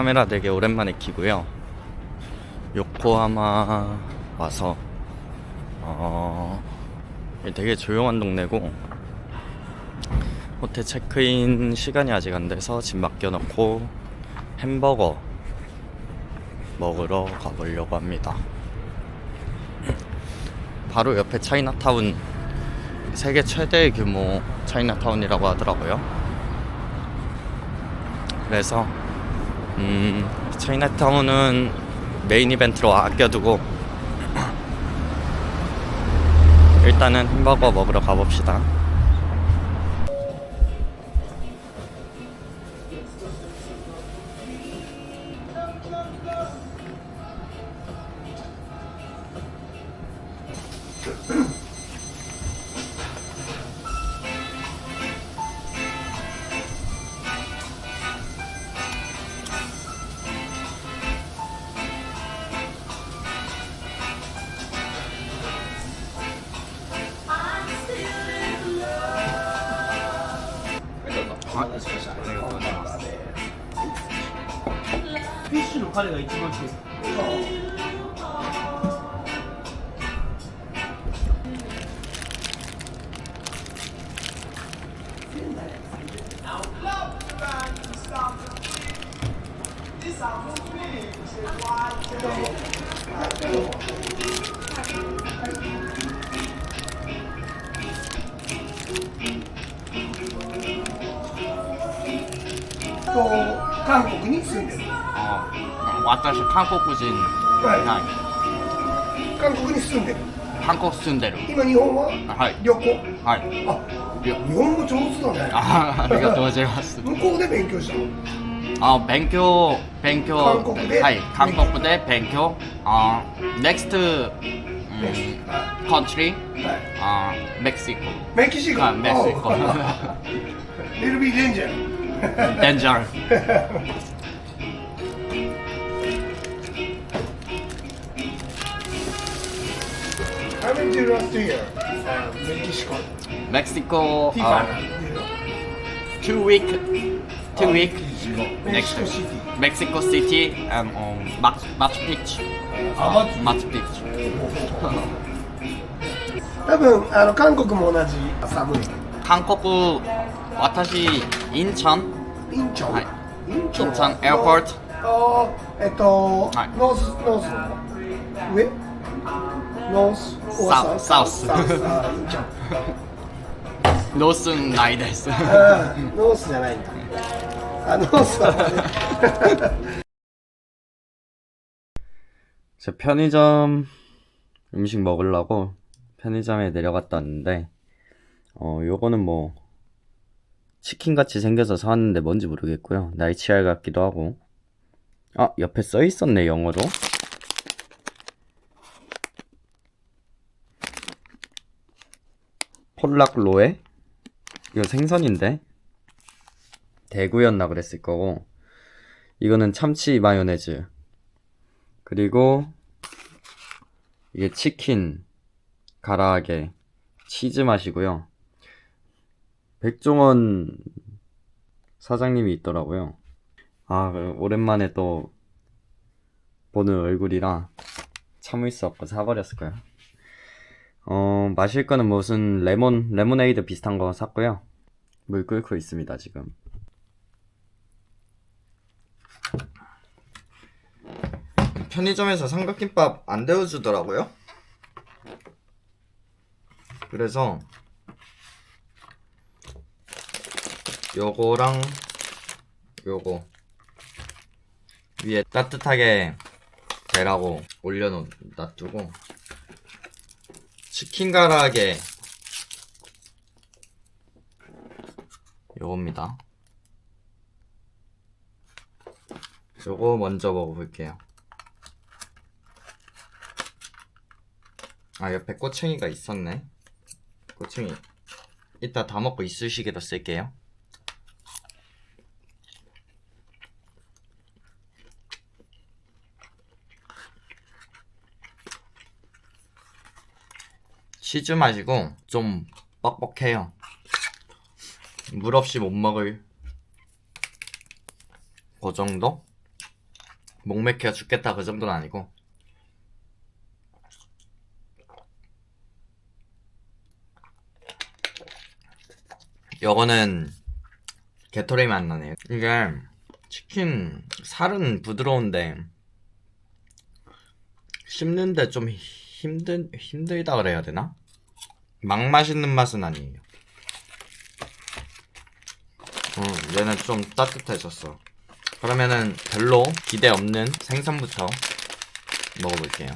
카메라 되게 오랜만에 키고요. 요코하마 와서 어 되게 조용한 동네고 호텔 체크인 시간이 아직 안 돼서 짐 맡겨놓고 햄버거 먹으러 가보려고 합니다. 바로 옆에 차이나타운 세계 최대 규모 차이나타운이라고 하더라고요. 그래서 음, 차이나타운은 메인 이벤트로 아껴두고 일단은 햄버거 먹으러 가봅시다. はい、スペシャルありがとうございます。フィッシュの彼が一番好きです。You. 韓国に住んでる。ああ私韓国人はい。はい。韓国に住んでる。韓国住んでる。今日本は、はい、旅行？はい。あ日本語上手だね。あありがとうございます。向こうで勉強したの？あ勉強勉強。韓国で？はい韓国で勉強。あ next、country、はい、あメキシコ？メキシコメキシコ Little Big Danger Danger. How did you last Mexico. Mexico. Uh, two week. Two oh, week. Mexico City. Mexico City and on um, Match Match Pitch. Uh, uh, match Pitch. 多分あの韓国も同じ寒い。 한국 와타시 인천 インチョン、はいインチョン 인천 에어포트 あーえっと、はいノースノースの上ノースサウサウスサウスあーインチョン 로스는 나이 데스 あーノースじゃないんだあノースはね 제 편의점 음식 먹으려고 편의점에 내려갔다 왔는데 어 요거는 뭐 치킨같이 생겨서 사왔는데 뭔지 모르겠고요. 나이치알 같기도 하고. 아 옆에 써 있었네 영어로. 폴락 로에? 이거 생선인데? 대구였나 그랬을 거고. 이거는 참치 마요네즈. 그리고 이게 치킨 가라아게 치즈 맛이고요. 백종원 사장님이 있더라고요. 아, 그 오랜만에 또 보는 얼굴이라 참을 수 없고 사버렸을 거예요. 어, 마실 거는 무슨 레몬, 레모네이드 비슷한 거 샀고요. 물 끓고 있습니다, 지금. 편의점에서 삼각김밥 안 데워주더라고요. 그래서 요거랑 요거 위에 따뜻하게 대라고 올려놓 놔두고 치킨 가라age 요겁니다. 요거 먼저 먹어볼게요. 아 옆에 꼬챙이가 있었네 꼬챙이 이따 다 먹고 이쑤시개로 쓸게요 치즈 맛이고 좀 뻑뻑해요 물 없이 못 먹을 그 정도? 목 맥혀 죽겠다 그 정도는 아니고 요거는 게토레이 맛 나네요 이게 치킨 살은 부드러운데 씹는데 좀 힘든 힘들다 그래야 되나? 막 맛있는 맛은 아니에요. 음, 얘는 좀 따뜻해졌어. 그러면은 별로 기대 없는 생선부터 먹어볼게요.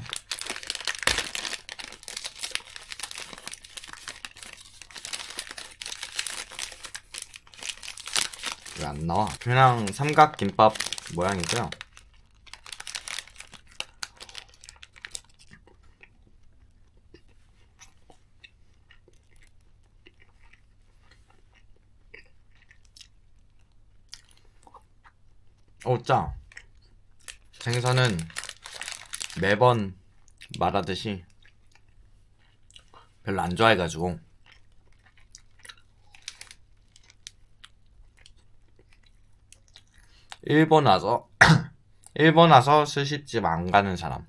왜 안 나와? 그냥 삼각 김밥 모양이고요. 오, 짜. 생선은 매번 말하듯이 별로 안 좋아해가지고. 일본 와서 일본 와서 스시집 안 가는 사람.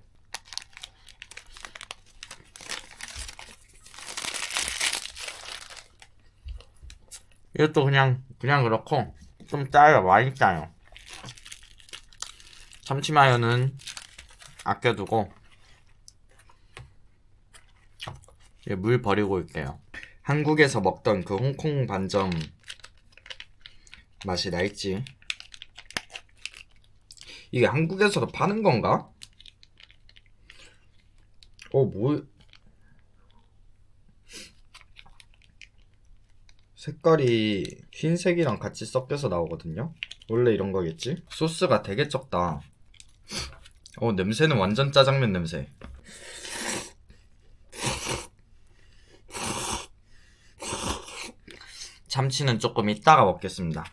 이것도 그냥 그냥 그렇고 좀 짜요. 많이 짜요 참치마요는 아껴두고 물 버리고 올게요. 한국에서 먹던 그 홍콩 반점 맛이 날지 이게 한국에서도 파는 건가? 어, 뭐 색깔이 흰색이랑 같이 섞여서 나오거든요. 원래 이런 거겠지? 소스가 되게 적다. 어 냄새는 완전 짜장면 냄새. 참치는 조금 이따가 먹겠습니다.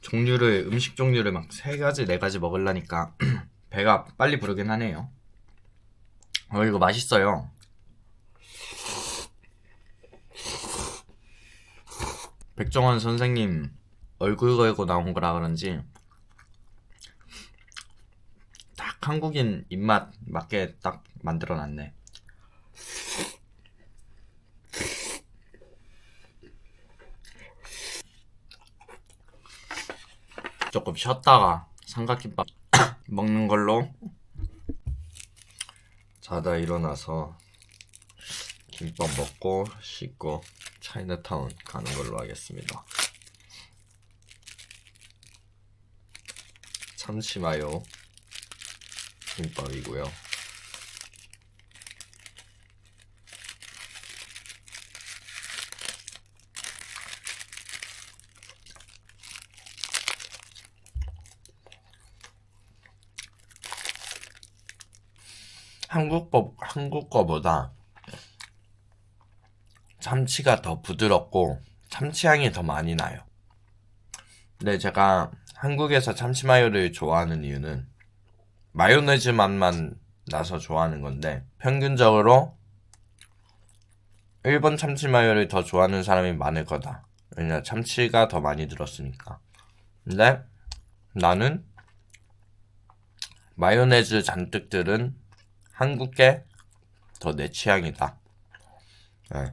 종류를 음식 종류를 막 세 가지 네 가지 먹으려니까 배가 빨리 부르긴 하네요. 어 이거 맛있어요. 백종원 선생님 얼굴 걸고 나온 거라 그런지 딱 한국인 입맛 맞게 딱 만들어 놨네. 조금 쉬었다가 삼각김밥 먹는 걸로 자다 일어나서 김밥 먹고 씻고 차이나타운 가는 걸로 하겠습니다. 참치 마요 김밥이고요. 한국 거 한국 거보다 참치가 더 부드럽고 참치 향이 더 많이 나요. 근데 제가 한국에서 참치 마요를 좋아하는 이유는 마요네즈 맛만 나서 좋아하는 건데 평균적으로 일본 참치 마요를 더 좋아하는 사람이 많을 거다. 왜냐 참치가 더 많이 들었으니까. 근데 나는 마요네즈 잔뜩 들은 한국 게 더 내 취향이다. 네.